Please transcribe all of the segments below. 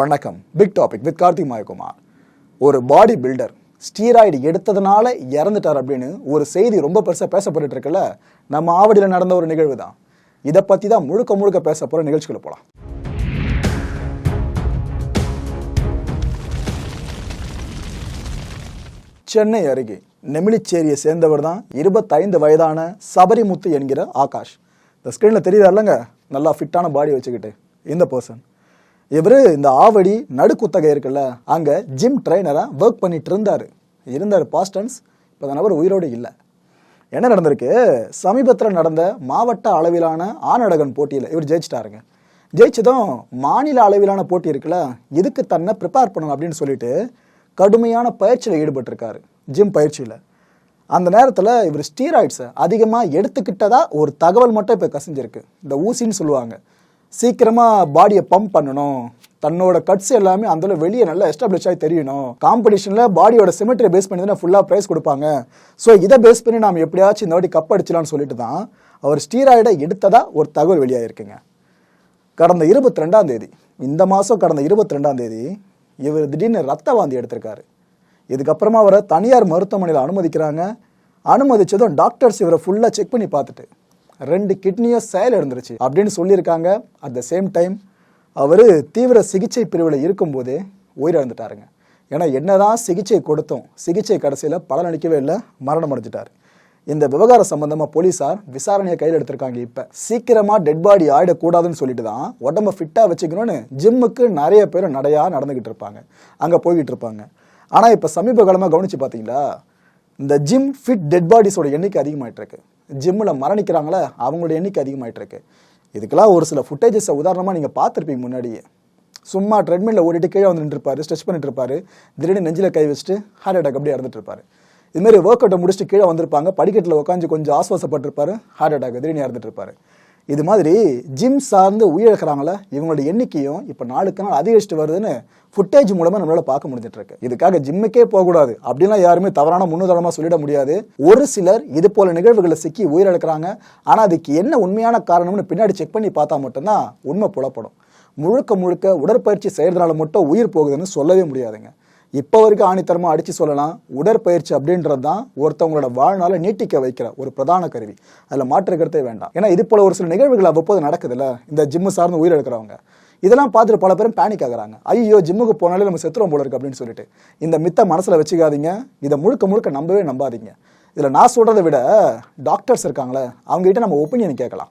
வணக்கம். Big topic with Karthik Mayakumar. ஒரு body filter steroid எடுத்ததுனால இறந்துட்டார் அப்படின்னு ஒரு செய்தி ரொம்ப பெருசாக பேசப்பட்டு இருக்குல்ல நம்ம ஆவடியில் நடந்த ஒரு நிகழ்வு தான். இதை பற்றி தான் முழுக்க முழுக்க பேச போகிற நிகழ்ச்சிகளை போகலாம் சென்னை அருகே நெமிலிச்சேரியை சேர்ந்தவர் தான் இருபத்தைந்து வயதான சபரிமுத்து என்கிற ஆகாஷ். இந்த ஸ்க்ரீனில் தெரியுதாருலங்க நல்லா ஃபிட்டான பாடி வச்சுக்கிட்டு இந்த பர்சன் இவர் இந்த ஆவடி நடுக்குத்தகை இருக்குல்ல அங்கே ஜிம் ட்ரைனராக ஒர்க் பண்ணிட்டு இருந்தார். இருந்தார் பாஸ்டன்ஸ் இப்போ அந்த நபர் உயிரோடு இல்லை. என்ன நடந்திருக்கு? சமீபத்தில் நடந்த மாவட்ட அளவிலான ஆணடகன் போட்டியில் இவர் ஜெயிச்சிட்டாருங்க. ஜெயிச்சதும் மாநில அளவிலான போட்டி இருக்குல்ல இதுக்கு தன்னை ப்ரிப்பேர் பண்ணணும் அப்படின்னு சொல்லிட்டு கடுமையான பயிற்சியில் ஈடுபட்டிருக்காரு ஜிம் பயிற்சியில். அந்த நேரத்தில் இவர் ஸ்டீராய்ட்ஸை அதிகமாக எடுத்துக்கிட்டதா ஒரு தகவல் மட்டும் இப்போ கசிஞ்சிருக்கு. இந்த ஊசின்னு சொல்லுவாங்க. சீக்கிரமாக பாடியை பம்ப் பண்ணணும். தன்னோட கட்ஸ் எல்லாமே அந்த வெளியே நல்லா எஸ்டாப்ளிஷ் ஆகி தெரியணும். காம்படிஷனில் பாடியோட சிமெட்ரியை பேஸ் பண்ணி தான் ஃபுல்லாக ப்ரைஸ் கொடுப்பாங்க. ஸோ இதை பேஸ் பண்ணி நாம் எப்படியாச்சும் இந்த வாட்டி கப் அடிச்சலாம்னு சொல்லிட்டு தான் அவர் ஸ்டீராய்டை எடுத்ததா ஒரு தகவல் வெளியாகிருக்குங்க கடந்த இருபத்தி ரெண்டாம் தேதி இந்த மாதம் கடந்த இருபத்தி ரெண்டாம் தேதி இவர் திடீர்னு ரத்த வாந்தி எடுத்திருக்காரு. இதுக்கப்புறமா அவரை தனியார் மருத்துவமனையில் அனுமதிக்கிறாங்க. அனுமதிச்சதும் டாக்டர்ஸ் இவரை ஃபுல்லாக செக் பண்ணி பார்த்துட்டு. ரெண்டு கிட்னியும் செயல் இருந்துருச்சு அப்படின்னு சொல்லியிருக்காங்க. அட் த சேம் டைம் அவர் தீவிர சிகிச்சை பிரிவில் இருக்கும்போதே உயிரிழந்துட்டாருங்க ஏன்னா என்னதான் சிகிச்சை கொடுத்தோம் சிகிச்சை கடைசியில் பலனளிக்கவே இல்லை மரணம் அடைஞ்சிட்டார். இந்த விவகாரம் சம்பந்தமாக போலீசார் விசாரணையை கையில் எடுத்திருக்காங்க இப்போ. சீக்கிரமாக டெட் பாடி ஆயிடக்கூடாதுன்னு சொல்லிட்டு தான் உடம்ப ஃபிட்டாக வச்சுக்கணும்னு ஜிம்முக்கு நிறைய பேர் நடையாக நடந்துக்கிட்டு இருப்பாங்க. அங்கே போய்கிட்டு இருப்பாங்க. ஆனால் இப்போ சமீப காலமாக கவனிச்சு பார்த்தீங்களா இந்த ஜிம் ஃபிட் டெட் பாடிஸோட எண்ணிக்கை அதிகமாகிட்டு இருக்கு. ஜிம்மில் மரணிக்கிறாங்களே அவங்களோட எண்ணிக்கை அதிகமாகிட்டு இருக்கு இதுக்கெல்லாம் ஒரு சில ஃபுட்டேஜஸை உதாரணமாக நீங்கள் பார்த்துருப்பீங்க முன்னாடியே. சும்மா ட்ரெட்மில்ல ஓடிட்டு கீழே வந்து நின்றுருப்பாரு ஸ்ட்ரெச் பண்ணிட்டு இருப்பாரு. திடீர்னு நெஞ்சில் கை வச்சுட்டு ஹார்ட் அட்டாக் அப்படியே இறந்துட்டு இருப்பாரு. இதுமாரி ஒர்க் அவுட்டை முடிச்சுட்டு கீழே வந்திருப்பாங்க. படிக்கட்டில் உட்காந்து கொஞ்சம் ஆஸ்வாசப்பட்டிருப்பாரு ஹார்ட் அட்டாக் திடீர்னு இறந்துட்டு இருப்பாரு. இது மாதிரி ஜிம் சார்ந்து உயிரிழக்கிறாங்களே இவங்களோட எண்ணிக்கையும் இப்போ நாளுக்கு நாள் அதிகரிச்சுட்டு வருதுன்னு ஃபுட்டேஜ் மூலமா நம்மளால பார்க்க முடிஞ்சிட்டு இருக்கு இதுக்காக ஜிம்முக்கே போகக்கூடாது. அப்படின்லாம் யாருமே தவறான முன்னுதாரணமா சொல்லிட முடியாது. ஒரு சிலர் இது போல நிகழ்வுகளை சிக்கி உயிரிழக்கிறாங்க ஆனா அதுக்கு என்ன உண்மையான காரணம்னு பின்னாடி செக் பண்ணி பார்த்தா மட்டும்தான் உண்மை புலப்படும். முழுக்க முழுக்க உடற்பயிற்சி செய்யறதுனால மட்டும் உயிர் போகுதுன்னு சொல்லவே முடியாதுங்க. இப்போ வரைக்கும் ஆணித்தரமாக அடித்து சொல்லலாம். உடற்பயிற்சி அப்படின்றது தான் ஒருத்தவங்களோட வாழ்நாளை நீட்டிக்க வைக்கிற ஒரு பிரதான கருவி. அதில் மாற்று கருத்தே வேண்டாம். ஏன்னா இது போல ஒரு சில நிகழ்வுகள் அவ்வப்போது நடக்குதுல்ல? இந்த ஜிம்மு சார்ந்து உயிரிழக்கிறவங்க இதெல்லாம் பார்த்துட்டு பல பேரும் பேனிக் ஆகுறாங்க. ஐயோ ஜிம்முக்கு போனாலே நம்ம செத்துருவோம் போல இருக்கு அப்படின்னு சொல்லிட்டு. இந்த மித்த மனசில் வச்சுக்காதீங்க. இதை முழுக்க முழுக்க நம்பவே நம்பாதீங்க. இதில் நான் சொல்கிறத விட டாக்டர்ஸ் இருக்காங்களே அவங்ககிட்ட நம்ம ஒப்பீனியன் கேட்கலாம்.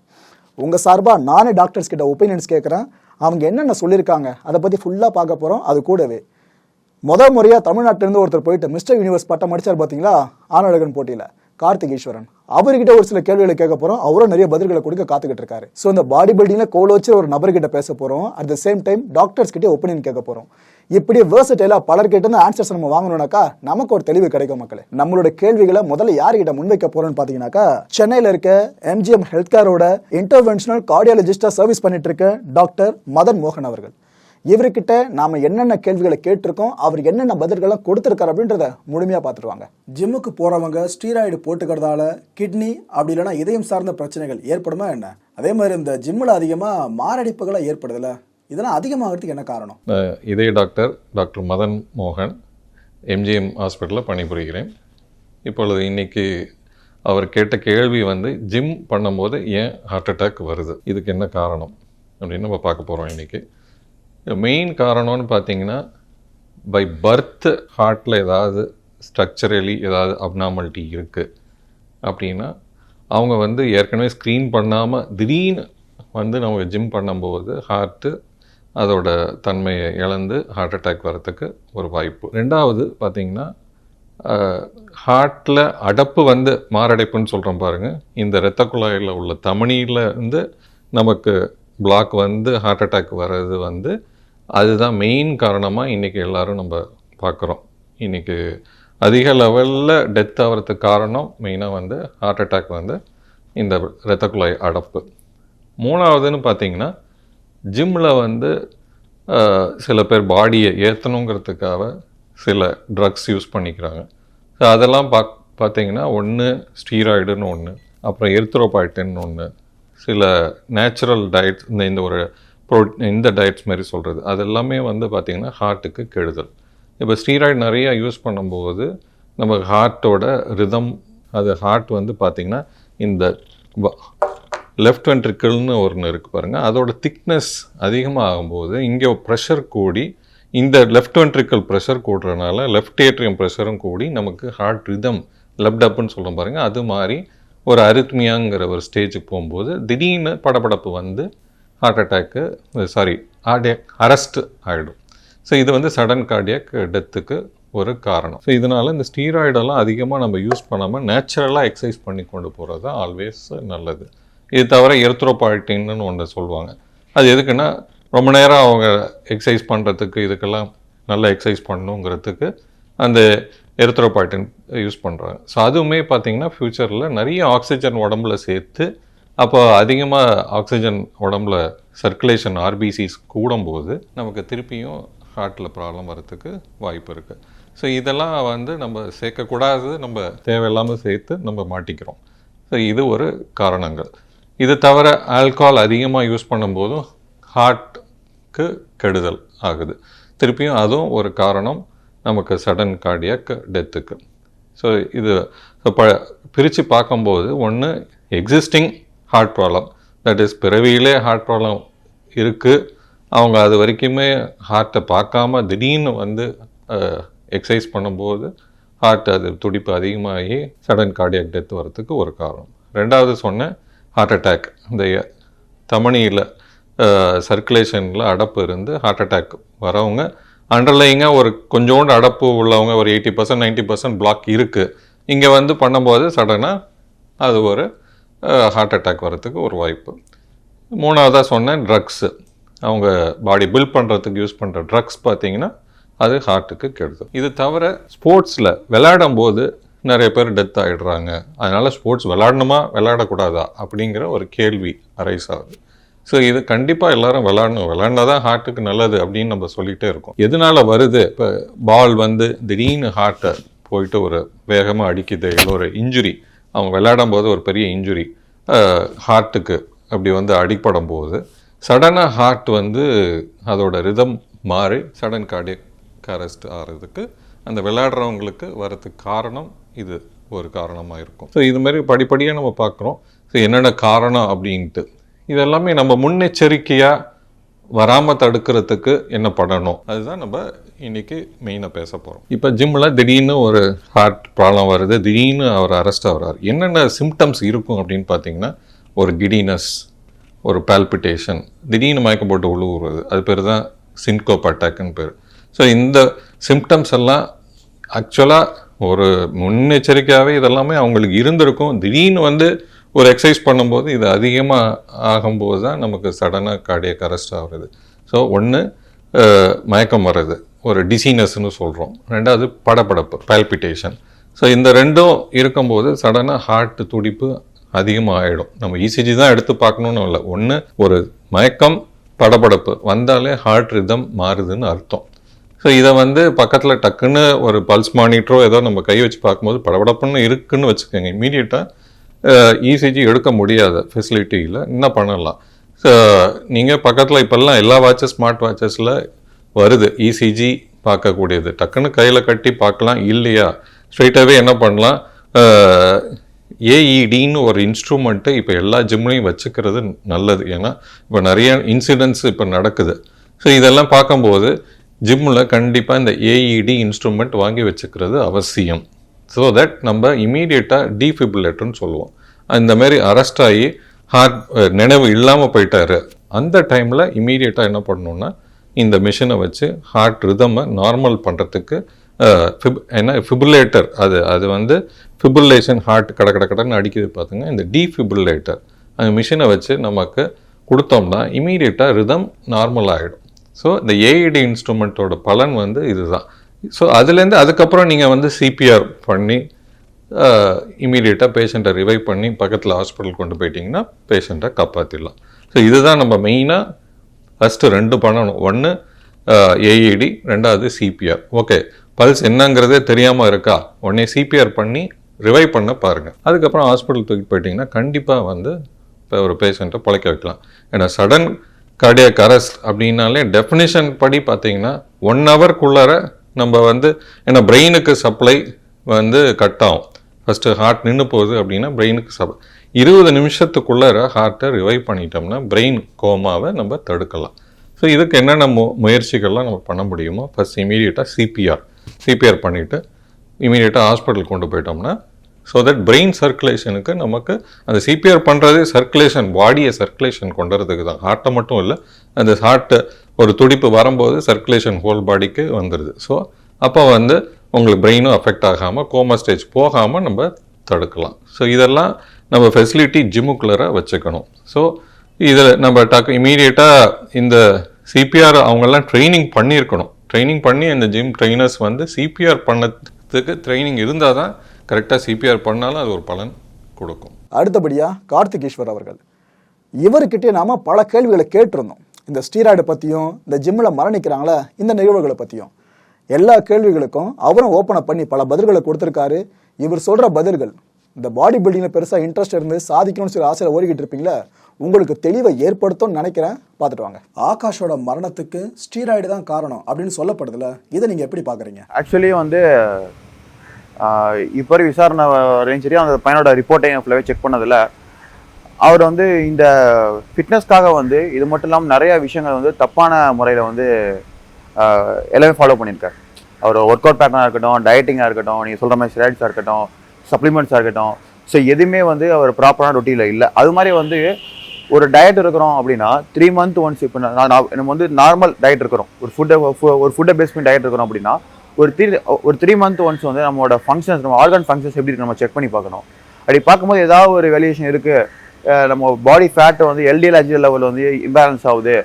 உங்கள் சார்பாக நானே டாக்டர்ஸ் கிட்ட ஒப்பீனியன்ஸ் கேட்குறேன். அவங்க என்னென்ன சொல்லியிருக்காங்க அதை பற்றி ஃபுல்லாக பார்க்க போகிறோம் அது கூடவே முதல் முறையாக தமிழ்நாட்டிலேருந்து ஒருத்தர் போயிட்டு மிஸ்டர் யூனிவர்ஸ் பட்டம் அடிச்சார் பார்த்தீங்களா ஆனழகன் போட்டியில். கார்த்திக் ஈஸ்வரன் அவர்கிட்ட ஒரு சில கேள்விகளை கேட்க போறோம். அவரும் நிறைய பதில்களை கொடுக்க காத்துக்கிட்டு இருக்காரு. ஸோ இந்த பாடி பில்டிங்ல கோல் வச்சு ஒரு நபர்கிட்ட பேச போறோம். At the same time doctors கிட்டே ஒப்பீனியன் கேட்க போறோம். இப்படி வேர்சடைலா பலர்கிட்ட இருந்து ஆன்சர்ஸ் நம்ம வாங்கணும்னாக்கா நமக்கு ஒரு தெளிவு கிடைக்கும் மக்களே. நம்மளோட கேள்விகளை முதல்ல யார்கிட்ட முன்வைக்க போறோம்னு பாத்தீங்கன்னாக்கா சென்னையில இருக்க எம்ஜிஎம் ஹெல்த் கேரோட இன்டர்வென்ஷனல் கார்டியாலஜிஸ்டா சர்வீஸ் பண்ணிட்டு இருக்க டாக்டர் மதன் மோகன் அவர்கள். இவர்கிட்ட நாம என்னென்ன கேள்விகளை கேட்டிருக்கோம் அவர் என்னென்ன பதில்களை கொடுத்துருக்காரு அப்படின்றத முழுமையா பார்த்துருவாங்க ஜிம்முக்கு போறவங்க ஸ்டீராய்டு போட்டுக்கிறதால கிட்னி அப்படி இல்லைன்னா இதயம் சார்ந்த பிரச்சனைகள் ஏற்படுமா என்ன? அதே மாதிரி இந்த ஜிம்மில் அதிகமாக மாரடைப்புகளை ஏற்படுதுல இதெல்லாம் அதிகமாகிறதுக்கு என்ன காரணம்? இதய டாக்டர் டாக்டர் மதன் மோகன் எம்ஜிஎம் ஹாஸ்பிட்டலில் பணிபுரிகிறேன். இப்பொழுது இன்னைக்கு அவர் கேட்ட கேள்வி வந்து ஜிம் பண்ணும்போது ஏன் ஹார்ட் அட்டாக் வருது? இதுக்கு என்ன காரணம்? அப்படின்னு நம்ம பார்க்க போகிறோம் இன்றைக்கி மெயின் காரணம்னு பார்த்தீங்கன்னா பை பர்த் ஹார்ட்டில் ஏதாவது ஸ்ட்ரக்சரலி ஏதாவது அப்நார்மாலிட்டி இருக்குது அப்படின்னா அவங்க வந்து ஏற்கனவே ஸ்க்ரீன் பண்ணாமல் திடீர்னு வந்து நம்ம ஜிம் பண்ணும்போது ஹார்ட்டு அதோட தன்மையை இழந்து ஹார்ட் அட்டாக் வரத்துக்கு ஒரு வாய்ப்பு. ரெண்டாவது பார்த்திங்கன்னா ஹார்ட்டில் அடப்பு வந்து மாரடைப்புன்னு சொல்கிறோம் பாருங்கள் இந்த இரத்த குழாயில் உள்ள தமணியில் இருந்து நமக்கு பிளாக் வந்து ஹார்ட் அட்டாக் வர்றது வந்து அதுதான் மெயின் காரணமாக இன்றைக்கி எல்லாரும் நம்ம பார்க்குறோம். இன்றைக்கி அதிக லெவலில் டெத் ஆகிறதுக்கு காரணம் மெயினாக வந்து ஹார்ட் அட்டாக் வந்து இந்த இரத்த குழாய் அடப்பு. மூணாவதுன்னு பார்த்தீங்கன்னா ஜிம்மில் வந்து சில பேர் பாடியை ஏற்றணுங்கிறதுக்காக சில ட்ரக்ஸ் யூஸ் பண்ணிக்கிறாங்க. ஸோ அதெல்லாம் பாக் பார்த்தீங்கன்னா ஒன்று ஸ்டீராய்டுன்னு ஒன்று அப்புறம் எர்த்ரோபாய்ட்டுன்னு ஒன்று சில நேச்சுரல் டயட் இந்த இந்த ஒரு ப்ரோ இந்த டயட்ஸ் மாதிரி சொல்கிறது அது எல்லாமே வந்து பார்த்திங்கன்னா ஹார்ட்டுக்கு கெடுதல். இப்போ ஸ்டீராய்டு நிறையா யூஸ் பண்ணும்போது நம்ம ஹார்ட்டோட ரிதம் அது ஹார்ட் வந்து பார்த்திங்கன்னா இந்த லெஃப்ட் வென்ட்ரிக்கிள்னு ஒன்று இருக்குது பாருங்கள் அதோட திக்னஸ் அதிகமாக ஆகும்போது இங்கே ப்ரெஷர் கூடி இந்த லெஃப்ட் வென்ட்ரிக்கல் ப்ரெஷர் கூடுறதுனால லெஃப்ட் ஏட்ரியம் ப்ரெஷரும் கூடி நமக்கு ஹார்ட் ரிதம் லெஃப்ட் அப்புன்னு சொல்கிறோம் பாருங்கள் அது மாதிரி ஒரு அரித்மியாங்கிற ஒரு ஸ்டேஜுக்கு போகும்போது திடீர்னு படபடப்பு வந்து heart attack sorry cardiac arrest ஆகிடும் ஸோ இது வந்து சடன் கார்டியக் டெத்துக்கு ஒரு காரணம். ஸோ இதனால் இந்த ஸ்டீராய்டெல்லாம் அதிகமாக நம்ம யூஸ் பண்ணாமல் நேச்சுரலாக எக்ஸசைஸ் பண்ணி கொண்டு போகிறது தான் ஆல்வேஸ் நல்லது. இது தவிர எர்த்ரோபாய்டின்னு ஒன்று சொல்லுவாங்க. அது எதுக்குன்னா ரொம்ப நேரம் அவங்க எக்ஸசைஸ் பண்ணுறதுக்கு இதுக்கெல்லாம் நல்லா எக்ஸசைஸ் பண்ணணுங்கிறதுக்கு அந்த எர்த்ரோபாய்டின் யூஸ் பண்ணுறாங்க ஸோ அதுவுமே பார்த்திங்கன்னா ஃப்யூச்சரில் நிறைய ஆக்சிஜன் உடம்புல சேர்த்து அப்போ அதிகமாக ஆக்சிஜன் உடம்புல சர்க்குலேஷன் ஆர்பிசிஸ் கூடும்போது நமக்கு திருப்பியும் ஹார்ட்டில் ப்ராப்ளம் வரத்துக்கு வாய்ப்பு இருக்குது ஸோ இதெல்லாம் வந்து நம்ம சேர்க்கக்கூடாது நம்ம தேவையில்லாமல் சேர்த்து நம்ம மாட்டிக்கிறோம். ஸோ இது ஒரு காரணங்கள். இது தவிர ஆல்கஹால் அதிகமாக யூஸ் பண்ணும்போதும் ஹார்ட்க்கு கெடுதல் ஆகுது. திருப்பியும் அதுவும் ஒரு காரணம் நமக்கு சடன் கார்டியக் டெத்துக்கு ஸோ இது ப பிரித்து பார்க்கும்போது ஒன்று existing heart problem that is பிறவியிலே ஹார்ட் ப்ராப்ளம் இருக்குது அவங்க அது வரைக்குமே ஹார்ட்டை பார்க்காம திடீர்னு வந்து எக்ஸசைஸ் பண்ணும்போது ஹார்ட் அது துடிப்பு அதிகமாகி சடன் கார்டியாக் டெத் வரத்துக்கு ஒரு காரணம். ரெண்டாவது சொன்னேன் ஹார்ட் அட்டாக் இந்த தமனியில் சர்க்குலேஷனில் அடப்பு இருந்து ஹார்ட் அட்டாக் வரவங்க அண்டர்லைங்காக ஒரு கொஞ்சோண்டு அடப்பு உள்ளவங்க ஒரு eighty percent ninety percent block இருக்குது இங்கே வந்து பண்ணும்போது சடனாக அது ஒரு ஹார்ட் அட்டாக் வரத்துக்கு ஒரு வாய்ப்பு. மூணாவதாக சொன்னேன் ட்ரக்ஸு அவங்க பாடி பில்ட் பண்ணுறதுக்கு யூஸ் பண்ணுற ட்ரக்ஸ் பார்த்தீங்கன்னா அது ஹார்ட்டுக்கு கெடுதல் இது தவிர ஸ்போர்ட்ஸில் விளையாடும் போது நிறைய பேர் டெத் ஆகிடுறாங்க அதனால் ஸ்போர்ட்ஸ் விளாடணுமா விளையாடக்கூடாதா அப்படிங்கிற ஒரு கேள்வி அரைஸ் ஆகுது. ஸோ இது கண்டிப்பாக எல்லாரும் விளாடணும் விளாண்டா தான் ஹார்ட்டுக்கு நல்லது அப்படின்னு நம்ம சொல்லிகிட்டே இருக்கோம். எதனால் வருது? இப்போ பால் வந்து திடீர்னு ஹார்ட்டை போயிட்டு ஒரு வேகமாக அடிக்குது இல்லை ஒரு இன்ஜுரி அவங்க விளையாடும் போது ஒரு பெரிய இன்ஜுரி ஹார்ட்டுக்கு அப்படி வந்து அடிப்படும் போது சடனாக ஹார்ட் வந்து அதோட ரிதம் மாறி சடன் கார்டியக் அரெஸ்ட் ஆகிறதுக்கு அந்த விளையாடுறவங்களுக்கு வரதுக்கு காரணம் இது ஒரு காரணமாக இருக்கும். ஸோ இது மாதிரி படிப்படியாக நம்ம பார்க்குறோம். ஸோ என்னென்ன காரணம் அப்படின்ட்டு. இதெல்லாமே நம்ம முன்னெச்சரிக்கையாக வராமல் தடுக்கிறதுக்கு என்ன பண்ணணும்? அதுதான் நம்ம இன்னைக்கு மெயினாக பேச போகிறோம் இப்போ ஜிம்மில் திடீர்னு ஒரு ஹார்ட் ப்ராப்ளம் வருது திடீர்னு அவர் அரெஸ்ட் ஆகிறார். என்னென்ன சிம்டம்ஸ் இருக்கும் அப்படின்னு பார்த்தீங்கன்னா ஒரு கிடினஸ் ஒரு பால்பிட்டேஷன் திடீர்னு மயக்கம் போட்டு உழுவுறது அது பேர் தான் சின்கோப் அட்டாக்னு பேர். ஸோ இந்த சிம்டம்ஸ் எல்லாம் ஆக்சுவலாக ஒரு முன்னெச்சரிக்கையாகவே இதெல்லாமே அவங்களுக்கு இருந்திருக்கும். திடீர்னு வந்து ஒரு எக்ஸசைஸ் பண்ணும்போது இது அதிகமாக ஆகும்போது தான் நமக்கு சடனாக கார்டியக் அரெஸ்ட் ஆகுறது. ஸோ ஒன்று மயக்கம் வர்றது. ஒரு டிசீனஸ்னு சொல்கிறோம் ரெண்டாவது படபடப்பு பால்பிட்டேஷன் ஸோ இந்த ரெண்டும் இருக்கும்போது சடனாக ஹார்ட் துடிப்பு அதிகமாக ஆகிடும் நம்ம இசிஜி தான் எடுத்து பார்க்கணுன்னு இல்லை. ஒன்று ஒரு மயக்கம் படபடப்பு வந்தாலே ஹார்ட் ரிதம் மாறுதுன்னு அர்த்தம். ஸோ இதை வந்து பக்கத்தில் டக்குன்னு ஒரு பல்ஸ் மானிட்டரோ ஏதோ நம்ம கை வச்சு பார்க்கும்போது படபடப்புன்னு இருக்குன்னு வச்சுக்கோங்க. இமீடியட்டாக இசிஜி எடுக்க முடியாத. ஃபெசிலிட்டியில் என்ன பண்ணலாம்? ஸோ நீங்கள் பக்கத்தில் இப்போல்லாம் எல்லா வாட்சஸ் ஸ்மார்ட் வாட்சஸில் வருது. இசிஜி பார்க்கக்கூடியது. டக்குன்னு கையில் கட்டி பார்க்கலாம். இல்லையா? ஸ்ட்ரைட்டாகவே என்ன பண்ணலாம்? ஏஇடின்னு ஒரு இன்ஸ்ட்ருமெண்ட்டு இப்போ எல்லா ஜிம்லையும் வச்சுக்கிறது நல்லது. ஏன்னா இப்போ நிறைய இன்சிடென்ட்ஸ் இப்போ நடக்குது. ஸோ இதெல்லாம் பார்க்கும்போது ஜிம்மில் கண்டிப்பாக இந்த ஏஇடி இன்ஸ்ட்ருமெண்ட் வாங்கி வச்சுக்கிறது அவசியம். ஸோ தட் நம்ம இமீடியட்டாக டீஃபிபிலேட்டர்னு சொல்லுவோம். அந்த மாதிரி அரெஸ்ட் ஆகி ஹார்ட் நினைவு இல்லாமல் போயிட்டாரு. அந்த டைமில் இமீடியட்டாக என்ன பண்ணணுன்னா இந்த மிஷினை வச்சு ஹார்ட் ரிதமை நார்மல் பண்ணுறதுக்கு ஃபிப் என்ன ஃபிபுலேட்டர் அது அது வந்து ஃபிபுலேஷன் ஹார்ட் கட கட கடன்னு அடிக்கிறது பார்த்துங்க இந்த டீஃபிபுலேட்டர் அந்த மிஷினை வச்சு நமக்கு கொடுத்தோம்னா இமீடியட்டாக ரிதம் நார்மல் ஆகிடும் ஸோ இந்த ஏஐடி இன்ஸ்ட்ருமெண்ட்டோட பலன் வந்து இதுதான். ஸோ அதுலேருந்து அதுக்கப்புறம் நீங்கள் வந்து சிபிஆர் பண்ணி இமீடியட்டாக பேஷண்ட்டை ரிவைவ் பண்ணி பக்கத்தில் ஹாஸ்பிட்டல் கொண்டு போயிட்டிங்கன்னா பேஷண்ட்டை காப்பாற்றிடலாம் ஸோ இதுதான் நம்ம மெயினாக ஃபஸ்ட்டு ரெண்டு பண்ணணும். ஒன்று ஏஇடி ரெண்டாவது சிபிஆர் ஓகே பல்ஸ் என்னங்கிறதே தெரியாமல் இருக்கா? உடனே சிபிஆர் பண்ணி ரிவைவ் பண்ண பாருங்கள் அதுக்கப்புறம் ஹாஸ்பிட்டல் தூக்கிட்டு போயிட்டிங்கன்னா கண்டிப்பாக வந்து இப்போ ஒரு பேஷண்ட்டை பிழைக்க வைக்கலாம். ஏன்னா சடன் கார்டியாக் அரெஸ்ட் அப்படின்னாலே டெஃபினேஷன் படி பார்த்தீங்கன்னா ஒன் ஹவர்க்குள்ளார நம்ம வந்து ஏன்னா பிரெயினுக்கு சப்ளை வந்து கட் ஆகும். ஃபஸ்ட்டு ஹார்ட் நின்று போகுது அப்படின்னா பிரெயினுக்கு சப்ளை இருபது நிமிஷத்துக்குள்ளார ஹார்ட்டை ரிவைவ் பண்ணிட்டோம்னா பிரெயின் கோமாவை நம்ம தடுக்கலாம். ஸோ இதுக்கு என்னென்ன மு முயற்சிகள்லாம் நம்ம பண்ண முடியுமோ ஃபஸ்ட் இமீடியட்டாக சிபிஆர் சிபிஆர் பண்ணிவிட்டு இமீடியட்டாக ஹாஸ்பிட்டல் கொண்டு போயிட்டோம்னா ஸோ தட் பிரெயின் சர்க்குலேஷனுக்கு நமக்கு அந்த சிபிஆர் பண்ணுறதே சர்க்குலேஷன் பாடியை சர்க்குலேஷன் கொண்டு வரதுக்கு தான். ஹார்ட்டை மட்டும் இல்லை அந்த ஹார்ட்டு ஒரு துடிப்பு வரும்போது சர்க்குலேஷன் ஹோல் பாடிக்கு வந்துடுது ஸோ அப்போ வந்து உங்களுக்கு பிரெயினும் அஃபெக்ட் ஆகாமல் கோமா ஸ்டேஜ் போகாமல் நம்ம தடுக்கலாம். ஸோ இதெல்லாம் நம்ம ஃபெசிலிட்டி ஜிம்முக்குள்ளராக வச்சுக்கணும். ஸோ இதில் நம்ம டக்கு இமீடியட்டாக இந்த சிபிஆர் அவங்கெல்லாம் ட்ரைனிங் பண்ணியிருக்கணும். ட்ரைனிங் பண்ணி அந்த ஜிம் ட்ரைனர்ஸ் வந்து சிபிஆர் பண்ணதுக்கு ட்ரைனிங் இருந்தால் தான் கரெக்டாக சிபிஆர் பண்ணாலும் அது ஒரு பலன் கொடுக்கும். அடுத்தபடியாக கார்த்திகேஸ்வர் அவர்கள். இவர்கிட்டே நாம பல கேள்விகளை கேட்டிருந்தோம். இந்த ஸ்டீராய்டை பற்றியும் இந்த ஜிம்மில் மரணிக்கிறாங்களே இந்த நிகழ்வுகளை பற்றியும் எல்லா கேள்விகளுக்கும் அவரும் ஓப்பனை பண்ணி பல பதில்களை கொடுத்துருக்காரு. இவர் சொல்கிற பதில்கள் இந்த பாடி பில்டிங்கில் பெருசாக இன்ட்ரெஸ்ட் இருந்து சாதிக்கணும்னு சொல்லி ஆசையில் ஓடிக்கிட்டு இருப்பீங்களா உங்களுக்கு தெளிவை ஏற்படுத்தும்னு நினைக்கிறேன். பார்த்துட்டு வாங்க. ஆகாஷோட மரணத்துக்கு ஸ்டீராய்டு தான் காரணம் அப்படின்னு சொல்லப்படுதுல இதை நீங்கள் எப்படி பார்க்குறீங்க? ஆக்சுவலி வந்து இப்போ விசாரணை வரையும் சரி அந்த பையனோட ரிப்போர்ட்டையும் ஃபுல்லாகவே செக் பண்ணதில் அவர் வந்து இந்த ஃபிட்னஸ்க்காக வந்து இது மட்டும் இல்லாமல் நிறைய விஷயங்கள் வந்து தப்பான முறையில் வந்து எல்லாமே ஃபாலோ பண்ணியிருக்காரு. அவர் ஒர்க் அவுட் பேட்டர்னாக இருக்கட்டும் டயட்டிங்காக இருக்கட்டும் நீங்கள் சொல்கிற மாதிரி ஸ்டெராய்ட்ஸாக இருக்கட்டும் சப்ளிமெண்ட்ஸாக இருக்கட்டும். ஸோ எதுவுமே வந்து அவர் ப்ராப்பரான ரொட்டீனில் இல்லை. அது மாதிரி வந்து ஒரு டயட் இருக்கிறோம் அப்படின்னா த்ரீ மந்த் ஒன்ஸ் இப்போ நான் நம்ம வந்து நார்மல் டயட் இருக்கிறோம். ஒரு ஃபுட்டை ஒரு ஃபுட்டை பேஸ் பண்ணி டயட் இருக்கிறோம் அப்படின்னா ஒரு த்ரீ ஒரு த்ரீ மந்த் ஒன்ஸ் வந்து நம்மளோட ஃபங்க்ஷன்ஸ் நம்ம ஆர்கன் ஃபங்க்ஷன்ஸ் எப்படி இருக்கு நம்ம செக் பண்ணி பார்க்கணும். அப்படி பார்க்கும்போது ஏதாவது ஒரு வேரியேஷன் இருக்குது நம்ம பாடி ஃபேட் வந்து எல்டிஎல் அஜிஎல் லெவல் வந்து இம்பேலன்ஸ் ஆகுது.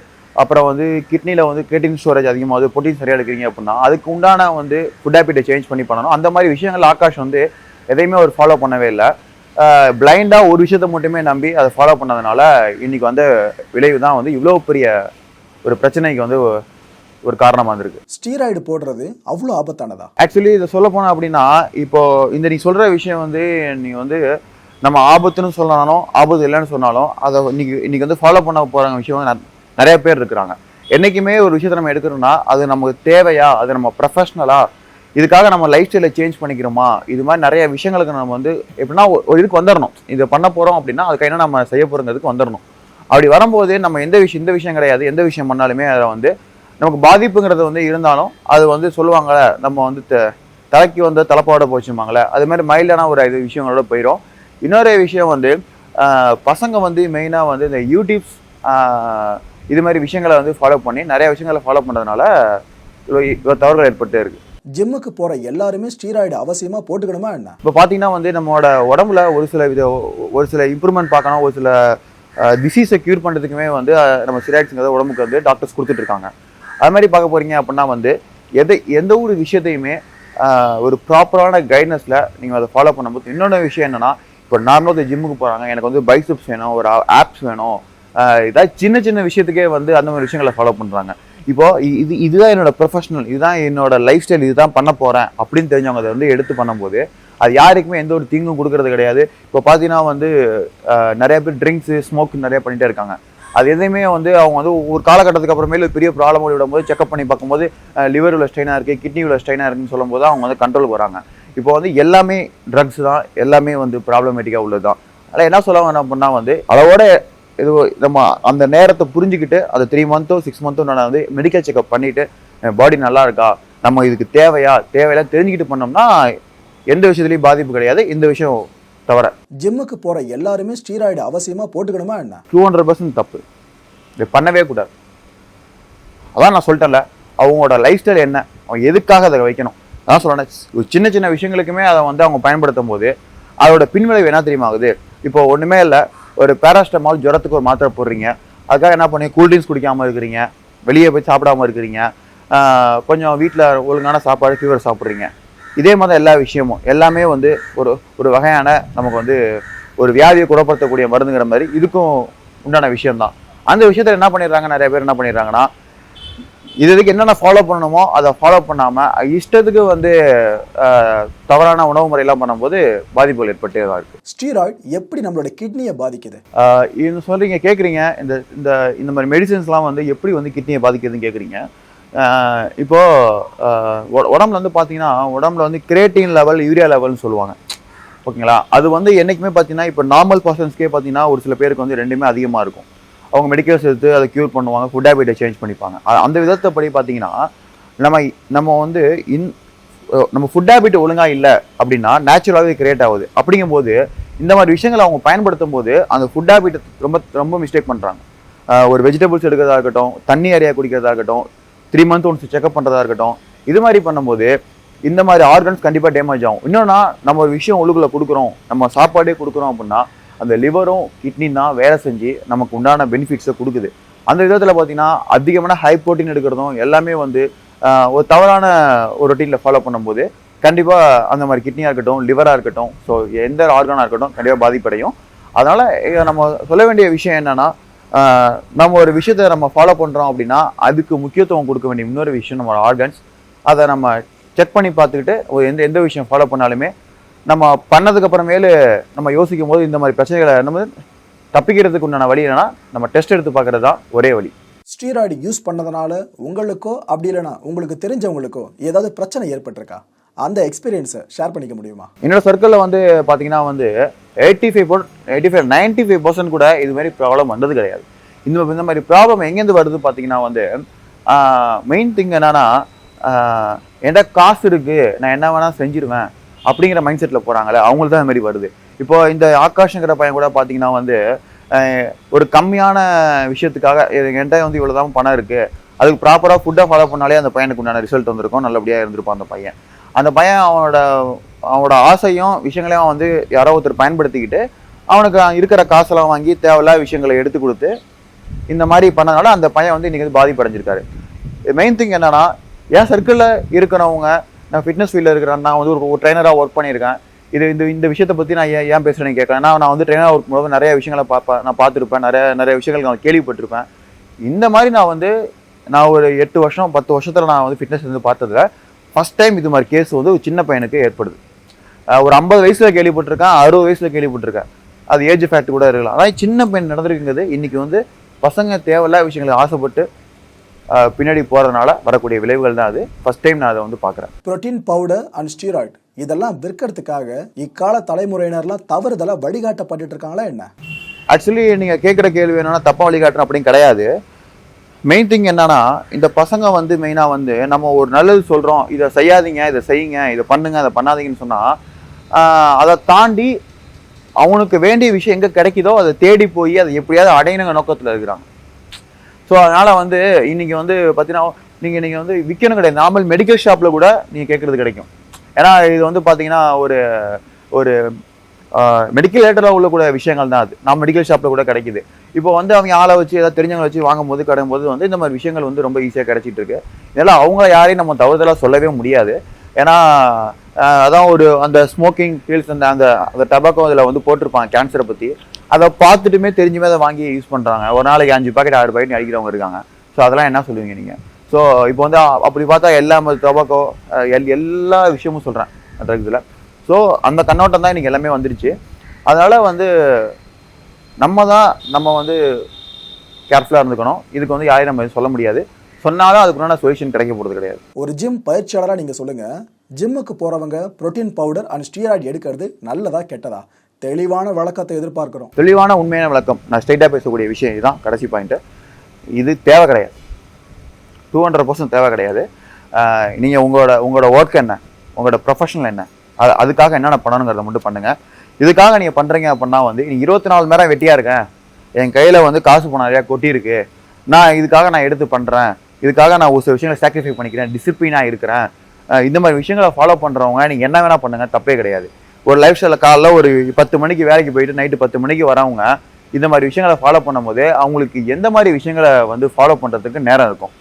அப்புறம் வந்து கிட்னியில் வந்து கேட்டின் ஸ்டோரேஜ் அதிகமாகுது புரோட்டீன் சரியாக எடுக்கிறீங்க அப்படின்னா அதுக்கு உண்டான வந்து ஃபுட் ஹேபிட்டை சேஞ்ச் பண்ணி பண்ணணும். அந்த மாதிரி விஷயங்கள் ஆகாஷ் வந்து எதையுமே அவர் ஃபாலோ பண்ணவே இல்லை. பிளைண்டாக ஒரு விஷயத்தை மட்டுமே நம்பி அதை ஃபாலோ பண்ணதுனால இன்னைக்கு வந்து விளைவு தான் வந்து இவ்வளோ பெரிய ஒரு பிரச்சனைக்கு வந்து ஒரு காரணமாக இருந்திருக்கு. ஸ்டீராய்டு போடுறது அவ்வளோ ஆபத்தானதா? ஆக்சுவலி இதை சொல்ல போனோம் அப்படின்னா இப்போ இந்த நீ சொல்ற விஷயம் வந்து நீ வந்து நம்ம ஆபத்துன்னு சொல்லனாலும் ஆபத்து இல்லைன்னு சொன்னாலும் அதை இன்னைக்கு இன்னைக்கு வந்து ஃபாலோ பண்ண போறாங்க விஷயம் நிறைய பேர் இருக்கிறாங்க. என்னைக்குமே ஒரு விஷயத்தை நம்ம எடுக்கிறோம்னா அது நமக்கு தேவையா? அது நம்ம ப்ரொஃபஷ்னலா இதுக்காக நம்ம லைஃப் ஸ்டைலை சேஞ்ச் பண்ணிக்கிறோமா? இது மாதிரி நிறைய விஷயங்களுக்கு நம்ம வந்து எப்படின்னா ஒரு- இதுக்கு வந்துடணும் இதை பண்ண போகிறோம் அப்படின்னா அதுக்கு என்ன நம்ம செய்ய போகிறதுக்கு வந்துடணும் அப்படி வரும்போது நம்ம எந்த விஷயம் இந்த விஷயம் கிடையாது. எந்த விஷயம் பண்ணாலுமே அதை வந்து நமக்கு பாதிப்புங்கிறது வந்து இருந்தாலும் அது வந்து சொல்லுவாங்கல்ல நம்ம வந்து த- தலைக்கு வந்து தலைப்பாட போச்சுமாங்களே அது மாதிரி மைல்டான ஒரு இது விஷயங்களோட போயிடும் இன்னொரு விஷயம் வந்து பசங்க வந்து மெயினாக வந்து இந்த யூடியூப்ஸ் இது மாதிரி விஷயங்களை வந்து ஃபாலோ பண்ணி நிறைய விஷயங்களை ஃபாலோ பண்ணுறதுனால இவ்வளோ தவறுகள் ஏற்பட்டு இருக்குது ஜிம்முக்கு போற எல்லாருமே ஸ்டீராய்டு அவசியமா போட்டுக்கணுமா என்ன? இப்போ பார்த்தீங்கன்னா வந்து நம்மளோட உடம்புல ஒரு சில வித ஒரு சில இம்ப்ரூவ்மெண்ட் பார்க்கணும் ஒரு சில டிசீஸை க்யூர் பண்ணுறதுக்குமே வந்து நம்ம ஸ்டிராய்ட்ஸுங்கிறத உடம்புக்கு வந்து டாக்டர்ஸ் கொடுத்துட்டு இருக்காங்க. அது மாதிரி பார்க்க போறீங்க அப்படின்னா வந்து எதை எந்த ஒரு விஷயத்தையுமே ஒரு ப்ராப்பரான கைட்னஸில் நீங்கள் அதை ஃபாலோ பண்ணும்போது இன்னொன்று விஷயம் என்னென்னா இப்போ நார்மலாக ஜிம்முக்கு போகிறாங்க எனக்கு வந்து பைசப்ஸ் வேணும் ஒரு ஆப்ஸ் வேணும் ஏதாவது சின்ன சின்ன விஷயத்துக்கே வந்து அந்த மாதிரி விஷயங்களை ஃபாலோ பண்ணுறாங்க இப்போது இது இதுதான் என்னோட ப்ரொஃபஷனல் இதுதான் என்னோட லைஃப் ஸ்டைல் இதுதான் பண்ண போகிறேன் அப்படின்னு தெரிஞ்சவங்க அதை வந்து எடுத்து பண்ணும்போது அது யாருக்குமே எந்த ஒரு தீங்கும் கொடுக்கறது கிடையாது. இப்போ பார்த்தீங்கன்னா வந்து நிறைய பேர் ட்ரிங்க்ஸு ஸ்மோக் நிறைய பண்ணிகிட்டே இருக்காங்க. அது எதையுமே வந்து அவங்க வந்து ஒரு காலகட்டத்துக்கு அப்புறமேல பெரிய ப்ராப்ளம் விடும்போது செக்அப் பண்ணி பார்க்கும்போது லிவர் உள்ள ஸ்ட்ரெயினாக இருக்குது கிட்னி உள்ள ஸ்ட்ரெயினாக இருக்குன்னு சொல்லும்போது அவங்க வந்து கண்ட்ரோல் வராங்க இப்போ வந்து எல்லாமே ட்ரக்ஸ் தான் எல்லாமே வந்து ப்ராப்ளமேட்டிக்காக உள்ளது தான் அதில் என்ன சொல்லுவாங்க என்ன பண்ணால் வந்து அதோட இது நம்ம அந்த நேரத்தை புரிஞ்சுக்கிட்டு அது த்ரீ மந்த்தோ சிக்ஸ் மந்த்தோ நான் வந்து மெடிக்கல் செக்அப் பண்ணிவிட்டு பாடி நல்லா இருக்கா? நம்ம இதுக்கு தேவையா? தேவையில்ல தெரிஞ்சுக்கிட்டு பண்ணோம்னா எந்த விஷயத்துலையும் பாதிப்பு கிடையாது. இந்த விஷயம் தவிர ஜிம்முக்கு போற எல்லாருமே ஸ்டீராய்டு அவசியமா போட்டுக்கணுமா என்ன? டூ ஹண்ட்ரட் பர்சன்ட் தப்பு. இது பண்ணவே கூடாது. அதான் நான் சொல்லிட்டேன்ல அவங்களோட லைஃப் ஸ்டைல் என்ன? அவங்க எதுக்காக அதை வைக்கணும்? அதான் ஒரு சின்ன சின்ன விஷயங்களுக்குமே அதை வந்து அவங்க பயன்படுத்தும் போது அதோட பின்விளைவு என்ன தெரியுமா ஆகுது? இப்போ ஒன்றுமே இல்லை ஒரு பேராஸ்டமால் ஜுரத்துக்கு ஒரு மாத்திரை போடுறீங்க. அதுக்காக என்ன பண்ணி கூல்ட்ரிங்க்ஸ் குடிக்காமல் இருக்கிறீங்க. வெளியே போய் சாப்பிடாம இருக்கிறீங்க. கொஞ்சம் வீட்டில் ஒழுங்கான சாப்பாடு ஃபீவர் சாப்பிட்றீங்க. இதே மாதிரி தான் எல்லா விஷயமும் எல்லாமே வந்து ஒரு ஒரு வகையான நமக்கு வந்து ஒரு வியாதியை குணப்படுத்தக்கூடிய மருந்துங்கிற மாதிரி இதுக்கும் உண்டான விஷயம்தான். அந்த விஷயத்தில் என்ன பண்ணிடுறாங்க? நிறைய பேர் என்ன பண்ணிடுறாங்கன்னா இது இதுக்கு என்னென்ன ஃபாலோ பண்ணணுமோ அதை ஃபாலோ பண்ணாமல் இஷ்டத்துக்கு வந்து தவறான உணவு முறையெல்லாம் பண்ணும்போது பாதிப்புகள் ஏற்பட்டே தான் இருக்குது ஸ்டீராய்டு எப்படி நம்மளோட கிட்னியை பாதிக்குது? இது சொல்கிறீங்க கேட்குறீங்க இந்த இந்த இந்த மாதிரி மெடிசின்ஸ்லாம் வந்து எப்படி வந்து கிட்னியை பாதிக்குதுன்னு கேட்குறீங்க இப்போ ஆஹ், உட- உடம்புல வந்து பார்த்தீங்கன்னா உடம்புல வந்து கிரேட்டின் லெவல் யூரியா லெவல்னு சொல்லுவாங்க. ஓகேங்களா? அது வந்து என்றைக்குமே பார்த்தீங்கன்னா இப்போ நார்மல் பர்சன்ஸ்க்கே பார்த்தீங்கன்னா ஒரு சில பேருக்கு வந்து ரெண்டுமே அதிகமாக இருக்கும். அவங்க மெடிக்கல்ஸ் எடுத்து அதை க்யூர் பண்ணுவாங்க ஃபுட் ஹேபிட்டை சேஞ்ச் பண்ணிப்பாங்க. அந்த விதத்தை படி பார்த்தீங்கன்னா நம்ம நம்ம வந்து இன் நம்ம ஃபுட் ஹேபிட் ஒழுங்காக இல்லை அப்படின்னா நேச்சுரலாகவே கிரியேட் ஆகுது. அப்படிங்கும்போது இந்த மாதிரி விஷயங்களை அவங்க பயன்படுத்தும் போது அந்த ஃபுட் ஹேபிட் ரொம்ப ரொம்ப மிஸ்டேக் பண்ணுறாங்க ஒரு வெஜிடபிள்ஸ் எடுக்கிறதா இருக்கட்டும் தண்ணி நிறையா குடிக்கிறதா இருக்கட்டும் த்ரீ மந்த் ஒன்ஸ் செக்அப் பண்ணுறதா இருக்கட்டும் இது மாதிரி பண்ணும்போது இந்த மாதிரி ஆர்கன்ஸ் கண்டிப்பாக டேமேஜ் ஆகும். இன்னொன்னா நம்ம ஒரு விஷயம் உள்ளுக்குள்ள கொடுக்குறோம் நம்ம சாப்பாடே கொடுக்குறோம் அப்படின்னா அந்த லிவரும் கிட்னி தான் வேலை செஞ்சு நமக்கு உண்டான பெனிஃபிட்ஸை கொடுக்குது. அந்த விதத்தில் பார்த்தீங்கன்னா அதிகமான ஹை ப்ரோட்டீன் எடுக்கிறதும் எல்லாமே வந்து ஒரு தவறான ஒரு ரொட்டீனில் ஃபாலோ பண்ணும்போது கண்டிப்பாக அந்த மாதிரி கிட்னியாக இருக்கட்டும் லிவராக இருக்கட்டும் ஸோ எந்த ஆர்கனாக இருக்கட்டும் கண்டிப்பாக பாதிப்படையும். அதனால் நம்ம சொல்ல வேண்டிய விஷயம் என்னன்னா நம்ம ஒரு விஷயத்தை நம்ம ஃபாலோ பண்ணுறோம் அப்படின்னா அதுக்கு முக்கியத்துவம் கொடுக்க வேண்டிய இன்னொரு விஷயம் நம்ம ஆர்கன்ஸ் அதை நம்ம செக் பண்ணி பார்த்துக்கிட்டு ஒரு எந்த எந்த விஷயம் ஃபாலோ பண்ணாலுமே நம்ம பண்ணதுக்கு அப்புறமேலு நம்ம யோசிக்கும் போது இந்த மாதிரி பிரச்சனைகளை நம்ம தப்பிக்கிறதுக்கு உண்டான வழி என்னன்னா நம்ம டெஸ்ட் எடுத்து பார்க்கறது தான் ஒரே வழி. ஸ்டீராய்டு யூஸ் பண்ணதுனால உங்களுக்கோ அப்படி இல்லைனா உங்களுக்கு தெரிஞ்சவங்களுக்கோ ஏதாவது பிரச்சனை ஏற்பட்டிருக்கா? அந்த எக்ஸ்பீரியன்ஸை ஷேர் பண்ணிக்க முடியுமா? என்னோட சர்க்கிளில் வந்து பார்த்தீங்கன்னா வந்து eighty five eighty five ninety five percent கூட இது மாதிரி ப்ராப்ளம் வந்தது கிடையாது. இந்த இந்த மாதிரி ப்ராப்ளம் எங்கேருந்து வருது பார்த்தீங்கன்னா வந்து மெயின் திங் என்னன்னா என்கிட்ட காசு இருக்கு நான் என்ன வேணா செஞ்சிருவேன். அப்படிங்கிற மைண்ட் செட்டில் போகிறாங்களே அவங்களுக்கு தான் மாதிரி வருது. இப்போ இந்த ஆகாஷ்ங்கிற பையன் கூட பார்த்தீங்கன்னா வந்து ஒரு கம்மியான விஷயத்துக்காக இது என்கிட்ட வந்து இவ்வளோ தான் பணம் இருக்குது அதுக்கு ப்ராப்பராக ஃபுட்டாக ஃபாலோ பண்ணாலே அந்த பையனுக்கு உண்டான ரிசல்ட் வந்திருக்கும். நல்லபடியாக இருந்திருப்பான் அந்த பையன். அந்த பையன் அவனோட அவனோட ஆசையும் விஷயங்களையும் அவன் வந்து யாரோ ஒருத்தர் பயன்படுத்திக்கிட்டு அவனுக்கு இருக்கிற காசெல்லாம் வாங்கி தேவையில்லாத விஷயங்களை எடுத்து கொடுத்து இந்த மாதிரி பண்ணனால அந்த பையன் வந்து இன்றைக்கி வந்து பாதிப்படைஞ்சிருக்காரு. மெயின் திங் என்னன்னா என் சர்க்கிளில் இருக்கிறவங்க நான் ஃபிட்னஸ் ஃபீல்டில் இருக்கிறேன். நான் வந்து ஒரு ட்ரைனராக ஒர்க் பண்ணியிருக்கேன். இது இந்த இந்த விஷயத்தை பற்றி நான் ஏன் ஏன் பேசுகிறேன்னு கேட்குறேன். நான் வந்து ட்ரைனராக ஒர்க் பண்ணும்போது நிறைய விஷயங்களை பார்ப்பேன். நான் பார்த்துருப்பேன். நிறைய நிறைய விஷயங்கள் நான் கேள்விப்பட்டிருப்பேன். இந்த மாதிரி நான் வந்து நான் ஒரு எட்டு வருஷம் பத்து வருஷத்தில் நான் வந்து ஃபிட்னஸ் வந்து பார்த்ததுல ஃபஸ்ட் டைம் இது மாதிரி கேஸ் வந்து ஒரு சின்ன பையனுக்கு ஏற்படுது. ஒரு ஐம்பது வயசில் கேள்விப்பட்டிருக்கேன் அறுபது வயசில் கேள்விப்பட்டிருக்கேன். அது ஏஜ் ஃபேக்ட் கூட இருக்கலாம். அதான் சின்ன பையன் நடந்திருக்குங்கிறது இன்றைக்கி வந்து பசங்க தேவையில்லாத விஷயங்களை ஆசைப்பட்டு பின்னாடி போறதுனால வரக்கூடிய விளைவுகள் தான் அது. ஃபர்ஸ்ட் டைம் நான் அதை வந்து பார்க்குறேன். புரோட்டீன் பவுடர் அண்ட் ஸ்டீராய்டு இதெல்லாம் விற்கிறதுக்காக இக்கால தலைமுறையினர்லாம் தவறுதலா வழிகாட்டப்பட்டுட்டு இருக்காங்களா என்ன? ஆக்சுவலி நீங்கள் கேட்குற கேள்வி என்னன்னா தப்பாக வழிகாட்டுறேன் அப்படின்னு கிடையாது. மெயின் திங் என்னன்னா இந்த பசங்க வந்து மெயினாக வந்து நம்ம ஒரு நல்லது சொல்கிறோம் இதை செய்யாதீங்க இதை செய்யுங்க இதை பண்ணுங்க அதை பண்ணாதீங்கன்னு சொன்னால் அதை தாண்டி அவனுக்கு வேண்டிய விஷயம் எங்கே கிடைக்குதோ அதை தேடி போய் அதை எப்படியாவது அடையணுங்க நோக்கத்தில் இருக்கிறாங்க. ஸோ அதனால் வந்து இன்றைக்கி வந்து பார்த்தீங்கன்னா நீங்கள் நீங்கள் வந்து விற்கணும் கிடையாது. நார்மல் மெடிக்கல் ஷாப்பில் கூட நீங்கள் கேட்குறது கிடைக்கும். ஏன்னா இது வந்து பார்த்தீங்கன்னா ஒரு ஒரு மெடிக்கல் ரிலேட்டடாக உள்ள கூட விஷயங்கள் தான் அது. நான் மெடிக்கல் ஷாப்பில் கூட கிடைக்குது. இப்போ வந்து அவங்க ஆளை வச்சு ஏதாவது தெரிஞ்சவங்களை வச்சு வாங்கும் போது கிடைக்கும் போது வந்து இந்த மாதிரி விஷயங்கள் வந்து ரொம்ப ஈஸியாக கிடைச்சிட்டு இருக்கு. இதெல்லாம் அவங்க யாரையும் நம்ம தவறுதலாக சொல்லவே முடியாது. ஏன்னா அதான் ஒரு அந்த ஸ்மோக்கிங் ஃபீல்ஸ் அந்த அந்த அந்த டபாக்கோ இதில் வந்து போட்டிருப்பாங்க கேன்சரை பற்றி அதை பார்த்துட்டுமே தெரிஞ்சுமே அதை வாங்கி யூஸ் பண்ணுறாங்க ஒரு நாளைக்கு அஞ்சு பாக்கெட் ஆறு பாக்கெட் அடிக்கிறவங்க இருக்காங்க. ஸோ அதெல்லாம் என்ன சொல்லுவீங்க நீங்கள் ஸோ இப்போ வந்து அப்படி பார்த்தா எல்லா டொபாக்கோ எல் எல்லா விஷயமும் சொல்கிறேன் ட்ரக்ஸில் ஸோ அந்த கண்ணோட்டம் தான் இன்றைக்கி எல்லாமே வந்துருச்சு. அதனால் வந்து நம்ம தான் நம்ம வந்து கேர்ஃபுல்லாக இருந்துக்கணும். இதுக்கு வந்து யாரையும் நம்ம சொல்ல முடியாது. சொன்னாலும் அதுக்குண்டான சொல்யூஷன் கிடைக்க போகிறது கிடையாது. ஒரு ஜிம் பயிற்சியாளராக நீங்க சொல்லுங்க ஜிம்முக்கு போறவங்க புரோட்டீன் பவுடர் அண்ட் ஸ்டீராய்டு எடுக்கிறது நல்லதா கெட்டதா? தெளிவான விளக்கத்தை எதிர்பார்க்கிறோம். தெளிவான உண்மையான விளக்கம் நான் ஸ்ட்ரைட்டாக பேசக்கூடிய விஷயம் இதுதான் கடைசி பாயிண்ட்டு இது தேவை கிடையாது. டூ ஹண்ட்ரட் பர்சன்ட் தேவை கிடையாது. நீங்கள் உங்களோட உங்களோட ஒர்க் என்ன? உங்களோட ப்ரொஃபஷனல் என்ன? அது அதுக்காக என்னென்ன பண்ணணுங்கிறத மட்டும் பண்ணுங்கள் இதுக்காக நீங்கள் பண்ணுறீங்க அப்படின்னா வந்து நீ இருபத்தி நாலு மணி நேரம் வெட்டியாக இருக்கேன் என் கையில் வந்து காசு பணம் நிறையா கொட்டியிருக்கு. நான் இதுக்காக நான் எடுத்து பண்ணுறேன் இதுக்காக நான் ஒரு சில விஷயங்களை சாக்ரிஃபை பண்ணிக்கிறேன் டிசிப்ளினாக இருக்கிறேன். இந்த மாதிரி விஷயங்களை ஃபாலோ பண்ணுறவங்க நீங்கள் என்ன வேணால் பண்ணுங்கள் தப்பே கிடையாது. ஒரு லைஃப் ஸ்டைலில் காலைல ஒரு பத்து மணிக்கு வேலைக்கு போயிட்டு நைட்டு பத்து மணிக்கு வரவங்க இந்த மாதிரி விஷயங்களை ஃபாலோ பண்ணும்போது அவங்களுக்கு எந்த மாதிரி விஷயங்களை வந்து ஃபாலோ பண்ணுறதுக்கு நேரம் இருக்கும்.